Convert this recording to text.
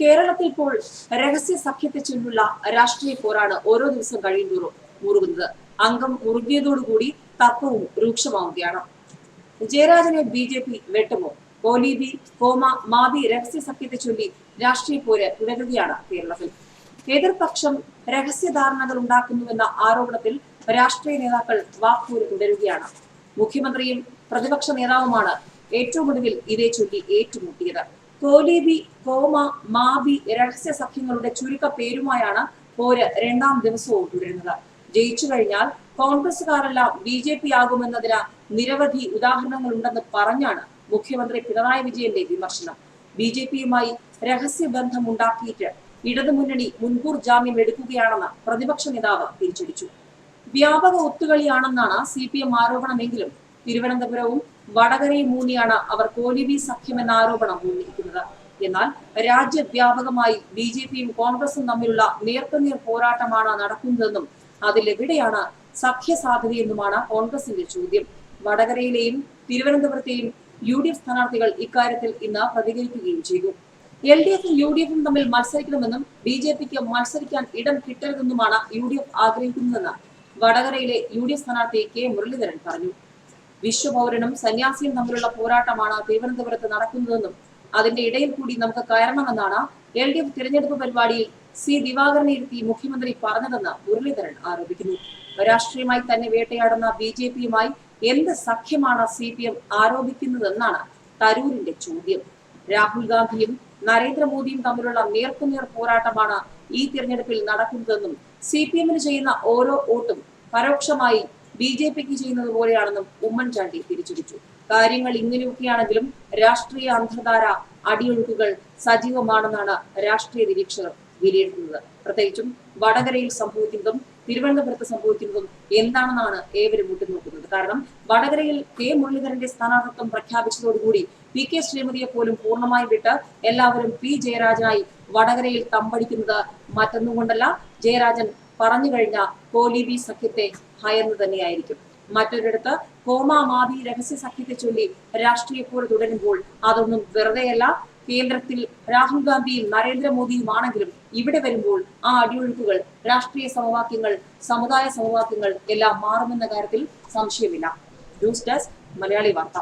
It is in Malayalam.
കേരളത്തിൽ ഇപ്പോൾ രഹസ്യ സഖ്യത്തെ ചൊല്ലുള്ള രാഷ്ട്രീയ പോരാണ് ഓരോ ദിവസം കഴിയുന്തോറും മുറുകുന്നത്. അംഗം മുറുകിയതോടുകൂടി തർക്കവും രൂക്ഷമാവുകയാണ്. ജയരാജനെ ബി ജെ പി വെട്ടുമോ? കോലീബി കോമ മാബി രഹസ്യ സഖ്യത്തെ ചൊല്ലി രാഷ്ട്രീയ പോര് തുടരുകയാണ് കേരളത്തിൽ. എതിർപക്ഷം രഹസ്യധാരണകൾ ഉണ്ടാക്കുന്നുവെന്ന ആരോപണത്തിൽ രാഷ്ട്രീയ നേതാക്കൾ വാക്കൂര് തുടരുകയാണ്. മുഖ്യമന്ത്രിയും പ്രതിപക്ഷ നേതാവുമാണ് ഏറ്റവും ഒടുവിൽ ഇതേ ചൊല്ലി ഏറ്റുമുട്ടിയത്. കോലീബി കോമ മാബി രഹസ്യ സഖ്യങ്ങളുടെ ചുരുക്ക പേരുമായാണ് പോര് രണ്ടാം ദിവസവും തുടരുന്നത്. ജയിച്ചു കഴിഞ്ഞാൽ കോൺഗ്രസുകാരെല്ലാം ബി ജെ പി ആകുമെന്നതിന് നിരവധി ഉദാഹരണങ്ങളുണ്ടെന്ന് പറഞ്ഞാണ് മുഖ്യമന്ത്രി പിണറായി വിജയന്റെ വിമർശനം. ബി ജെ പിയുമായി രഹസ്യബന്ധം ഉണ്ടാക്കിയിട്ട് ഇടതുമുന്നണി മുൻകൂർ ജാമ്യം എടുക്കുകയാണെന്ന് പ്രതിപക്ഷ നേതാവ് തിരിച്ചടിച്ചു. വ്യാപക ഒത്തുകളിയാണെന്നാണ് സി പി എം ആരോപണമെങ്കിലും തിരുവനന്തപുരവും വടകരയും മൂന്നിയാണ് അവർ കോലിബി സഖ്യം എന്ന ആരോപണം ഉന്നയിക്കുന്നത്. എന്നാൽ രാജ്യവ്യാപകമായി ബി ജെ പിയും കോൺഗ്രസും തമ്മിലുള്ള നേർക്കുനേർ പോരാട്ടമാണ് നടക്കുന്നതെന്നും അതിലെവിടെയാണ് സഖ്യ സാധ്യതയെന്നുമാണ് കോൺഗ്രസിന്റെ ചോദ്യം. വടകരയിലെയും തിരുവനന്തപുരത്തെയും യു ഡി എഫ് സ്ഥാനാർത്ഥികൾ ഇക്കാര്യത്തിൽ ഇന്ന് പ്രതികരിക്കുകയും ചെയ്തു. എൽ ഡി എഫും യു ഡി എഫും തമ്മിൽ മത്സരിക്കണമെന്നും ബി ജെ പിക്ക് മത്സരിക്കാൻ ഇടം കിട്ടരുതെന്നുമാണ് യു ഡി എഫ് ആഗ്രഹിക്കുന്നതെന്ന് വടകരയിലെ യു ഡി എഫ് സ്ഥാനാർത്ഥി കെ മുരളീധരൻ പറഞ്ഞു. വിശ്വപൗരനും സന്യാസിയും തമ്മിലുള്ള പോരാട്ടമാണ് തിരുവനന്തപുരത്ത് നടക്കുന്നതെന്നും അതിന്റെ ഇടയിൽ കൂടി നമുക്ക് കയറണമെന്നാണ് എൽ ഡി എഫ് തിരഞ്ഞെടുപ്പ് പരിപാടിയിൽ സി ദിവാകരനെ ഇരുത്തി മുഖ്യമന്ത്രി പറഞ്ഞതെന്ന് മുരളീധരൻ ആരോപിക്കുന്നു. രാഷ്ട്രീയമായി തന്നെ വേട്ടയാടുന്ന ബി ജെ പിയുമായി എന്ത് സഖ്യമാണ് സി പി എം ആരോപിക്കുന്നതെന്നാണ് തരൂരിന്റെ ചോദ്യം. രാഹുൽ ഗാന്ധിയും നരേന്ദ്രമോദിയും തമ്മിലുള്ള നേർക്കുനേർ പോരാട്ടമാണ് ഈ തിരഞ്ഞെടുപ്പിൽ നടക്കുന്നതെന്നും സി പി എമ്മിന് ചെയ്യുന്ന ഓരോ വോട്ടും പരോക്ഷമായി ബി ജെ പിക്ക് ചെയ്യുന്നത് പോലെയാണെന്നും ഉമ്മൻചാണ്ടി തിരിച്ചടിച്ചു. കാര്യങ്ങൾ ഇങ്ങനെയൊക്കെയാണെങ്കിലും രാഷ്ട്രീയ അന്തർധാര അടിയൊഴുക്കുകൾ സജീവമാണെന്നാണ് രാഷ്ട്രീയ നിരീക്ഷകർ വിലയിരുത്തുന്നത്. പ്രത്യേകിച്ചും വടകരയിൽ സംഭവിക്കുന്നതും തിരുവനന്തപുരത്ത് സംഭവിക്കുന്നതും എന്താണെന്നാണ് ഏവരും ഉറ്റുനോക്കുന്നത്. കാരണം വടകരയിൽ കെ മുരളീധരന്റെ സ്ഥാനാർത്ഥിത്വം പ്രഖ്യാപിച്ചതോടുകൂടി പി കെ ശ്രീമതിയെ പോലും പൂർണമായി വിട്ട് എല്ലാവരും പി ജയരാജനായി വടകരയിൽ തമ്പടിക്കുന്നത് മറ്റൊന്നും കൊണ്ടല്ല ജയരാജൻ പറഞ്ഞു കഴിഞ്ഞ കോലിബി സഖ്യത്തെ ഭയന്ന് തന്നെയായിരിക്കും. മറ്റൊരിടത്ത് കോമ രഹസ്യ സഖ്യത്തെ ചൊല്ലി രാഷ്ട്രീയ തുടരുമ്പോൾ അതൊന്നും വെറുതെയല്ല. കേന്ദ്രത്തിൽ രാഹുൽ ഗാന്ധിയും നരേന്ദ്രമോദിയും ആണെങ്കിലും ഇവിടെ വരുമ്പോൾ ആ അടിയൊഴുക്കുകൾ രാഷ്ട്രീയ സമവാക്യങ്ങൾ സമുദായ സമവാക്യങ്ങൾ എല്ലാം മാറുമെന്ന കാര്യത്തിൽ സംശയമില്ല. ന്യൂസ് ഡെസ്ക് മലയാളി വാർത്ത.